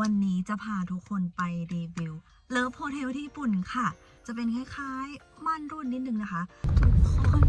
วันนี้จะพาทุกคนไปรีวิวเลิฟโฮเทลที่ญี่ปุ่นค่ะ จะเป็นคล้ายๆม่านรุ่นนิดนึงนะคะ ทุกคน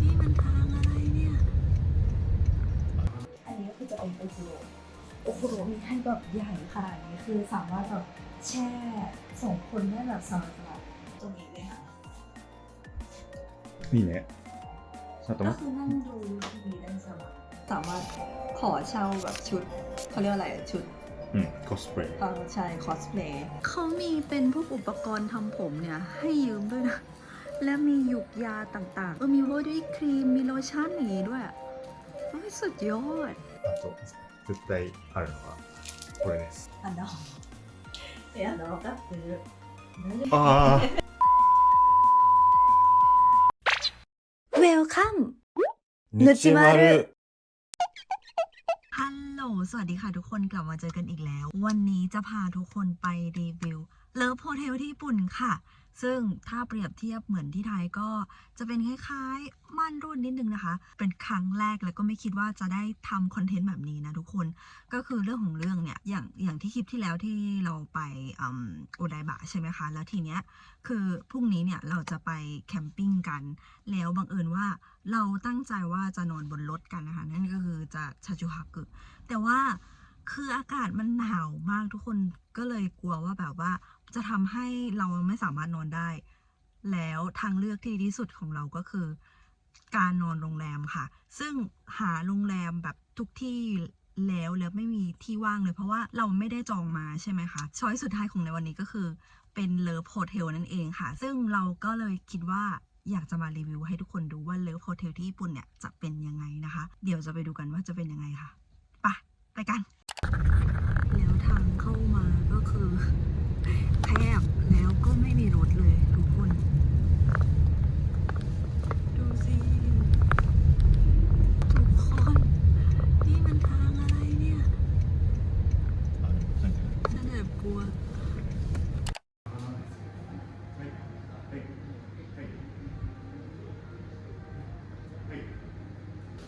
นี่มันทางอะไรเนี่ย อันนี้ก็คือจะเป็โอคุโรโอคุโรมีให้แบบใหญ่ขนาดนี้คือสามารถแบบแช่ส่งคนได้แบบสบายๆตรงนี้เลยค่ะนี่แหละสตอก็คือนั่งดูทีวีได้สบายสามารถขอเช่าแบบชุดเขาเรียกอะไรชุด うん、コスプレ。 เออใช่คอสเพลย์เขามีเป็นพวกอุปกรณ์ทำผมเนี่ย ให้ยืมด้วยนะ และมีหยุกยาต่างๆเออมีบอดี้ครีม มีโลชั่นอย่างงี้ด้วยโอ้ยสุดยอด あと、絶対あるのが、これです。 อันดอกเอ๊ะอันดอกก็คือ ああ。 เวลคัม ぬちまる。 ลโลสวัสดีค่ะทุกคนกลับมาเจอกันอีกแล้ว วันนี้จะพาทุกคนไปรีวิวเลิฟโฮเทลที่ญี่ปุ่นค่ะ ซึ่งถ้าเปรียบเทียบเหมือนที่ไทยก็จะเป็นคล้ายๆม่านรูดนิดนึงนะคะ เป็นครั้งแรกแล้วก็ไม่คิดว่าจะได้ทำคอนเทนต์แบบนี้นะทุกคนก็คือเรื่องของเรื่องเนี่ยอย่างอย่างที่คลิปที่แล้วที่เราไปอืมโอไดบะใช่ไหมคะ แล้วทีเนี้ยคือพรุ่งนี้เนี่ยเราจะไปแคมปิ้งกัน แล้วบังเอิญว่าเราตั้งใจว่าจะนอนบนรถกันนะคะ นั่นก็คือจะชาจูฮากุ แต่ว่าคืออากาศมันหนาวมากทุกคนก็เลยกลัวว่าแบบว่า จะทำให้เราไม่สามารถนอนได้ แล้วทางเลือกที่ดีที่สุดของเราก็คือ การนอนโรงแรมค่ะ ซึ่งหาโรงแรมแบบทุกที่แล้วแล้วไม่มีที่ว่างเลย เพราะว่าเราไม่ได้จองมาใช่ไหมคะช้อยสุดท้ายของในวันนี้ก็คือเป็นเลิฟโฮเทลนั่นเองค่ะ ซึ่งเราก็เลยคิดว่าอยากจะมารีวิวให้ทุกคนดูว่าเลิฟโฮเทลที่ญี่ปุ่นเนี่ยจะเป็นยังไงนะคะ เดี๋ยวจะไปดูกันว่าจะเป็นยังไงค่ะ ไปไปกัน แล้วทางเข้ามาก็คือแคบแล้วก็ไม่มีรถเลยทุกคน ดูสิ ทุกคน นี่มันทางอะไรเนี่ย ฉันแอบกลัว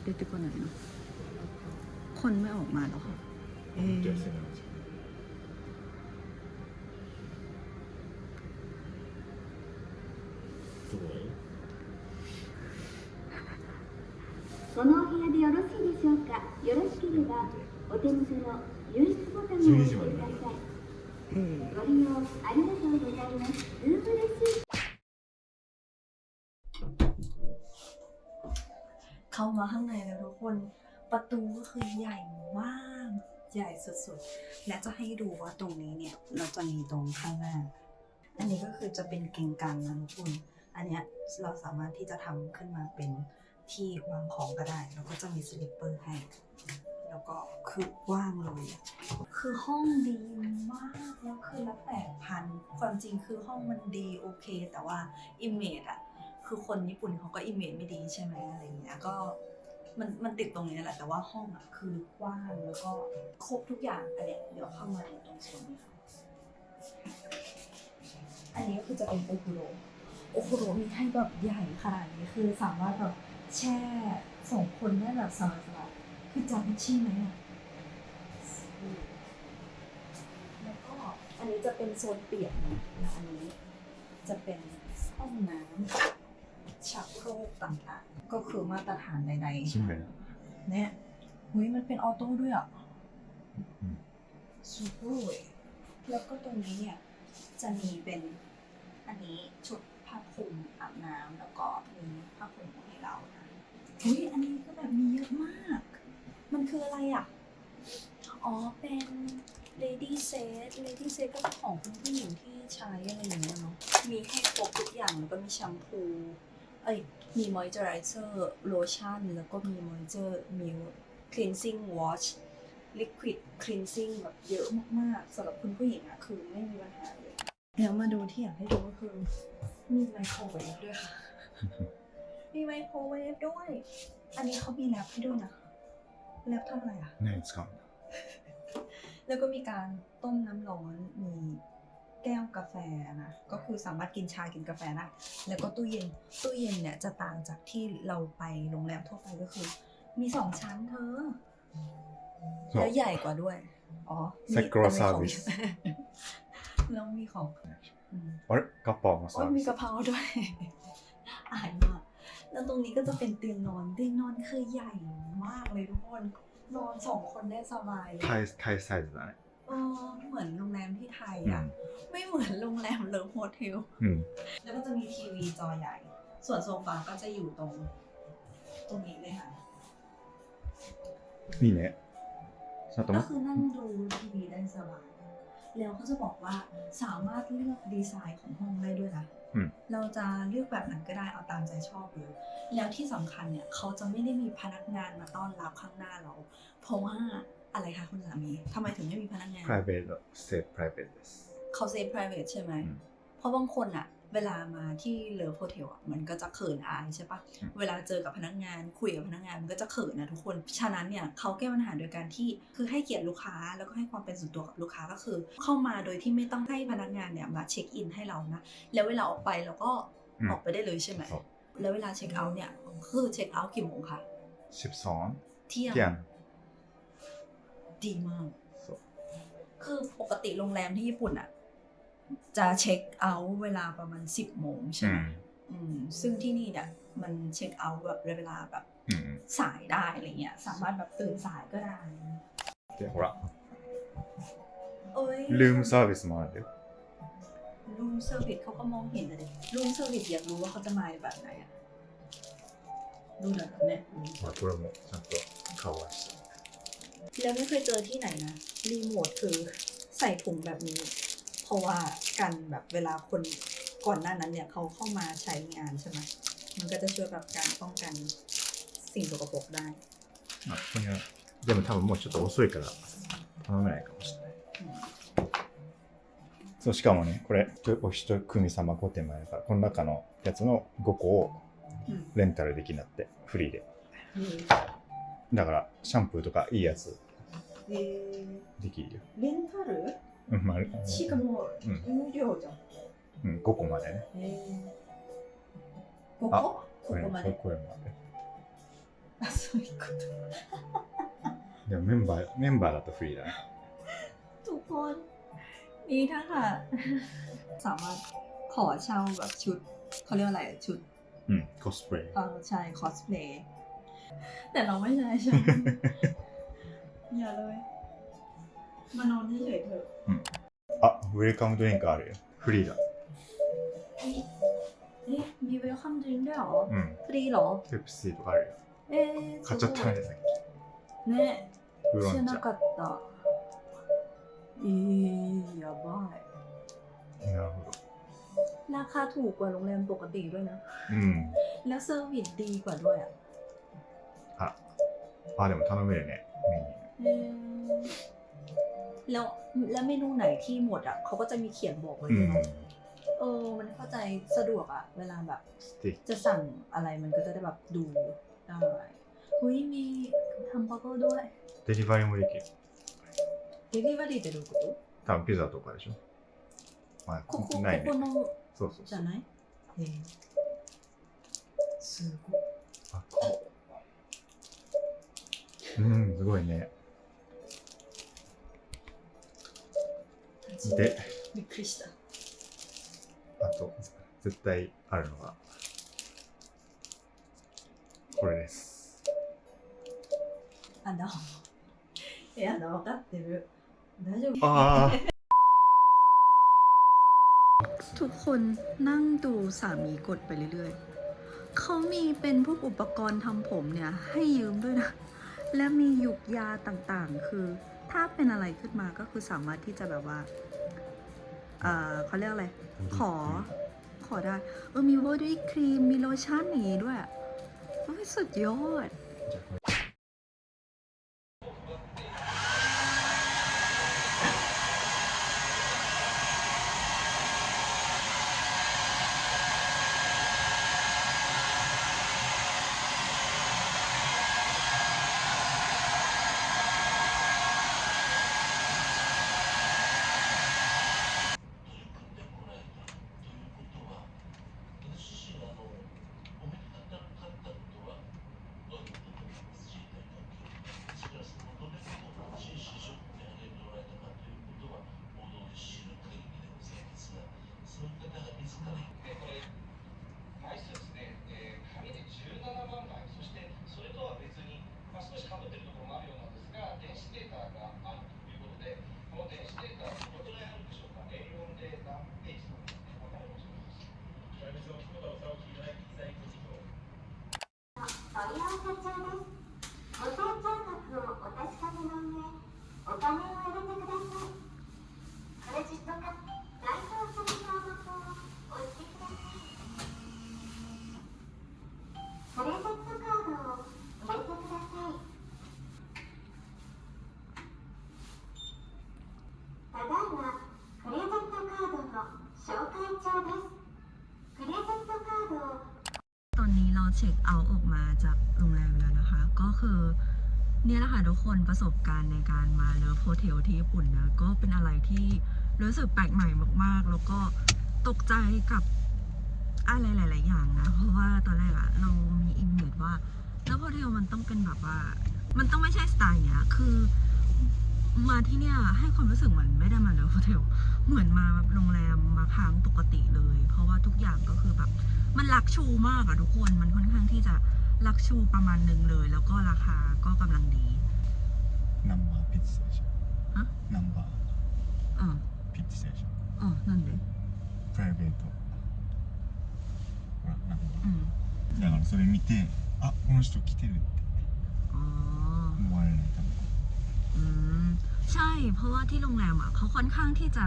出てこないの คนไม่ออกมาหรอคะเอ๊ะ このお部屋でよろしいでしょうかよろしければお手元の入室ボタンを押してください เอ๊ะ ご利用ありがとうございますルームレス เข้ามาข้างในแล้วทุกคน ประตูก็คือใหญ่มากใหญ่สุดๆ และจะให้ดูว่าตรงนี้เนี่ยเราจะมีตรงข้างหน้า อันนี้ก็คือจะเป็นเกงกลางนะทุกคนอันเนี้ยเราสามารถที่จะทำขึ้นมาเป็นที่วางของก็ได้ แล้วก็จะมีสลิปเปอร์ให้ แล้วก็คือว้างเลย คือห้องดีมาก แล้วคือละแปดพันความจริงคือห้องมันดีโอเค แต่ว่าอิมเมจอะคือคนญี่ปุ่นเขาก็อิมเมจไม่ดีใช่ไหมอะไรเงี้ยก็ มันมันติดตรงนี้แหละ แต่ว่าห้องอะคือกว้างแล้วก็ครบทุกอย่างอันเนี้ยเดี๋ยวเข้ามาในตรงโซนนี้ค่ะอันนี้ก็คือจะเป็นโอคุโรโอคุโรมีให้แบบใหญ่ขนาดนี้คือสามารถแบบแช่สองคนได้แบบสบายๆคือจำชื่อไหมอะแล้วก็อันนี้จะเป็นโซนเปียกนะและอันนี้จะเป็นห้องน้ำ ชักโครกต่างๆ ก็คือมาตรฐานใดๆใช่ไหมเนี่ยหุยมันเป็นออโต้ด้วยอะสุดเลยแล้วก็ตรงนี้เนี่ยจะมีเป็นอันนี้ชุดผ้าคลุมอาบน้ำแล้วก็มีผ้าคลุมให้เรานะอุ้ยอันนี้ก็แบบมีเยอะมาก มันคืออะไรอะ อ๋อเป็น lady set lady set ก็เป็ของคุณผู้หญิงที่ใช้อะไรอย่างเงี้ยเนาะมีให้ครบทุกอย่างแล้วก็มีแชมพู เอ้ย มี moisturizer lotion แล้วก็มี moisture มี cleansing wash liquid cleansing แบบเยอะมากๆสำหรับคุณผู้หญิงอะคือไม่มีปัญหาเลย แล้วมาดูที่อยากให้ดูก็คือ มีไมโครเวฟด้วยค่ะ มีไมโครเวฟด้วย อันนี้เขามีแรปให้ด้วยนะแรปทำอะไรอะ 何に使うんだ แล้วก็มีการต้มน้ำร้อน มี แก้วกาแฟนะ ก็คือสามารถกินชา กินกาแฟได้ แล้วก็ตู้เย็น ตู้เย็นเนี่ยจะต่างจากที่เราไปโรงแรมทั่วไปก็คือ มีสองชั้นเธอ そう แล้วใหญ่กว่าด้วย อ๋อ ซากุระ service แล้วมีของอืม あれガッパーも โอ้ サ ย ー มี ビス กะเพราด้วย อายมาก แล้วตรงนี้ก็จะเป็นเตียงนอน เตียงนอนคือใหญ่มากเลยทุกคน นอนสองคนได้สบายเลย タイタイサイズだね เออเหมือนโรงแรมที่ไทยอะ ไม่เหมือนโรงแรมหรือโฮเทลแล้วก็จะมีทีวีจอใหญ่ ส่วนโซฟาก็จะอยู่ตรง ตรงนี้เลยค่ะ นี่แหละสก็คือนั่งดูทีวีได้สบาย แล้วเขาจะบอกว่าสามารถเลือกดีไซน์ของห้องได้ด้วยนะเราจะเลือกแบบไหนก็ได้เอาตามใจชอบเลย แล้วที่สำคัญเนี่ยเขาจะไม่ได้มีพนักงานมาต้อนรับข้างหน้าเรา เพราะว่า อะไรคะคุณสามีทำไมถึงไม่มีพนักงาน private safe private เขา safe private ใช่ไหม เพราะบางคนอะเวลามาที่เลิฟโฮเทลอะมันก็จะเขินอายใช่ปะเวลาเจอกับพนักงาน คุยกับพนักงานมันก็จะเขินนะทุกคน ฉะนั้นเนี่ยเขาแก้ปัญหาโดยการที่คือให้เกียรติลูกค้าแล้วก็ให้ความเป็นส่วนตัวกับลูกค้าก็คือ เข้ามาโดยที่ไม่ต้องให้พนักงานเนี่ยมาเช็คอินให้เรานะ แล้วเวลาออกไปเราก็ออกไปได้เลยใช่ไหม แล้วเวลาเช็คเอาท์เนี่ยคือเช็คเอาท์กี่โมงคะสิบสองเที่ยง ดีมาก そう คือปกติโรงแรมที่ญี่ปุ่นอะจะเช็คเอาท์เวลาประมาณ 10 โมงใช่ う ไหม ん อืมซึ่งที่นี่เนี่ยมันเช็คเอาท์แบบเวลาแบบ うん สายได้อะไรเงี้ย สามารถแบบตื่นสายก็ได้ でほら เอ้ย ルームサービスもあるよ รูมเซอร์วิสเขาก็มองเห็นนะเด็รูมเซอร์วิสอยากรู้ว่าเขาจะมาแบบไหนอะดูหน่อยแบบเนี้ย ほらこれもちゃんと顔はして แล้วไม่เคยเจอที่ไหนนะ รีโมทคือใส่ถุงแบบนี้ เพราะว่ากันแบบเวลาคนก่อนหน้านั้นเนี่ยเขาเข้ามาใช้งานใช่ไหมมันก็จะช่วยแบบการป้องกันสิ่งสกปรกได้ あここにあるでも多分もうちょっと遅いから頼めないかもしれないそうしかもねこれお一組様5点もあるからこの中のやつの5個を อืม レンタルできるんだってフリーで だからシャンプーとかいいやつえーできるよ、レンタルうんまあしかもうん無料じゃん。うん、5個までねえー、こあこここまで。これまであ、そういうこと。でもメンバーメンバーだとフリーだね ทุกคนนี่ถ้าค่ะ สามารถขอเช่าแบบชุดเขาเรียกว่าอะไรชุด うんコスプレ เออใช่คอสเพลย์ แต่เราไม่ใช่ใช่อย่าเลย มานอนเฉยเถอะあ、ウェルカムドリンクあอよ。フリーだ。เอ๊ะเอ๊ะมีเวลคัมดริงด้วยเหรอ。ฟรีเหรอペプシとかあるよ。เอ๊ะ買っちゃったね、さっเนี่き。ウーロ知らンな茶。かったเอ๊ะอย่าบ้าなるほど。ราคาถูกกว่าโรงแรมปกติด้วยนะうん。แล้วเซอร์วิสดีกว่าด้วยอะ ああでも頼めるねメニューแล้วแล้วเมนูไหนที่หมดอะเขาก็จะมีเขียนบอกไว้ด้วยนเออ มันเข้าใจสะดวกอะ เวลาแบบจะสั่งอะไรมันก็จะได้แบบดูได้เฮ้ยมีทำบักเกอร์ด้วยデリバリーもできるเดลิเวอรี่จะดูกู多分ピザとかでしょまคุกคุあないねこใช่うそうใช่ใช่ใช่ ううんすごいねでびっくりしたあと絶対あるのがこれですあのいやだ分かってる大丈夫ああ ทุกคนนั่งดูสามีกดไปเรื่อยๆ เขามีเป็นพวกอุปกรณ์ทำผมเนี่ย ให้ยืมด้วยนะ และมียุกยาต่างๆ คือถ้าเป็นอะไรขึ้นมาก็คือสามารถที่จะแบบว่า เออเขาเรียกอะไร ขอ ขอได้ เออ มีบอดี้ครีม มีโลชั่นอย่างนี้ด้วยโอ้ยสุดยอด จากไหน ทุกคนประสบการณ์ในการมาเลิฟโฮเทลที่ญี่ปุ่นนะ ก็เป็นอะไรที่รู้สึกแปลกใหม่มากๆ แล้วก็ตกใจกับอะไรหลาย ๆ อย่างนะ เพราะว่าตอนแรกอะเรามีอิมเมจว่าเลิฟโฮเทลมันต้องเป็นแบบว่า มันต้องไม่ใช่สไตล์เนี้ยคือมาที่เนี่ยให้ความรู้สึกเหมือนไม่ได้มาเลิฟโฮเทลเหมือนมาแบบโรงแรมมาค้างปกติเลย เพราะว่าทุกอย่างก็คือแบบมันลักชูมากอะทุกคนมันค่อนข้างที่จะ ลักชูประมาณหนึ่งเลย แล้วก็ราคาก็กำลังดี number pit station ฮะ number เออ pit station เออนั่นเลย private ほら number อืมだからそれ見てあこの人来てるってอ๋อ思われないためにอืม ใช่ เพราะว่าที่โรงแรมอะเขาค่อนข้างที่จะ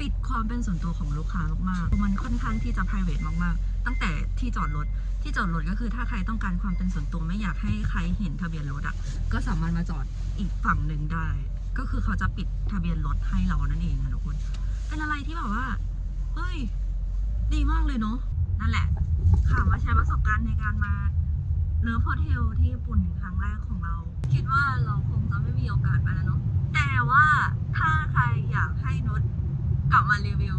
ปิดความเป็นส่วนตัวของลูกค้ามากๆ มันค่อนข้างที่จะ private มากๆ ตั้งแต่ที่จอดรถ ที่จอดรถก็คือถ้าใครต้องการความเป็นส่วนตัวไม่อยากให้ใครเห็นทะเบียนรถอะ ก็สามารถมาจอดอีกฝั่งหนึ่งได้ ก็คือเขาจะปิดทะเบียนรถให้เรานั่นเองค่ะทุกคน เป็นอะไรที่แบบว่า เฮ้ย ดีมากเลยเนาะ นั่นแหละ ค่ะมาแชร์ประสบการณ์ในการมาเลิฟโฮเทลที่ญี่ปุ่นครั้งแรกของเรา คิดว่าเราคงจะไม่มีโอกาสไปแล้วเนาะ แต่ว่าถ้าใครอยากให้นุชกลับมารีวิว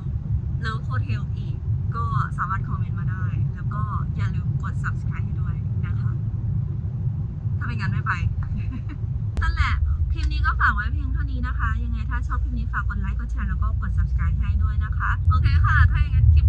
เลิฟโฮเทลอีก ก็สามารถคอมเมนต์มาได้ แล้วก็อย่าลืมกด subscribe ให้ด้วยนะคะ ถ้าไม่งั้นไม่ไป นั่นแหละ คลิปนี้ก็ ฝากไว้เพียงเท่านี้นะคะ ยังไงถ้าชอบคลิปนี้ฝากกดไลค์ กดแชร์ แล้วก็กด subscribe ให้ด้วยนะคะ โอเคค่ะ ถ้าอย่างนั้นคลิป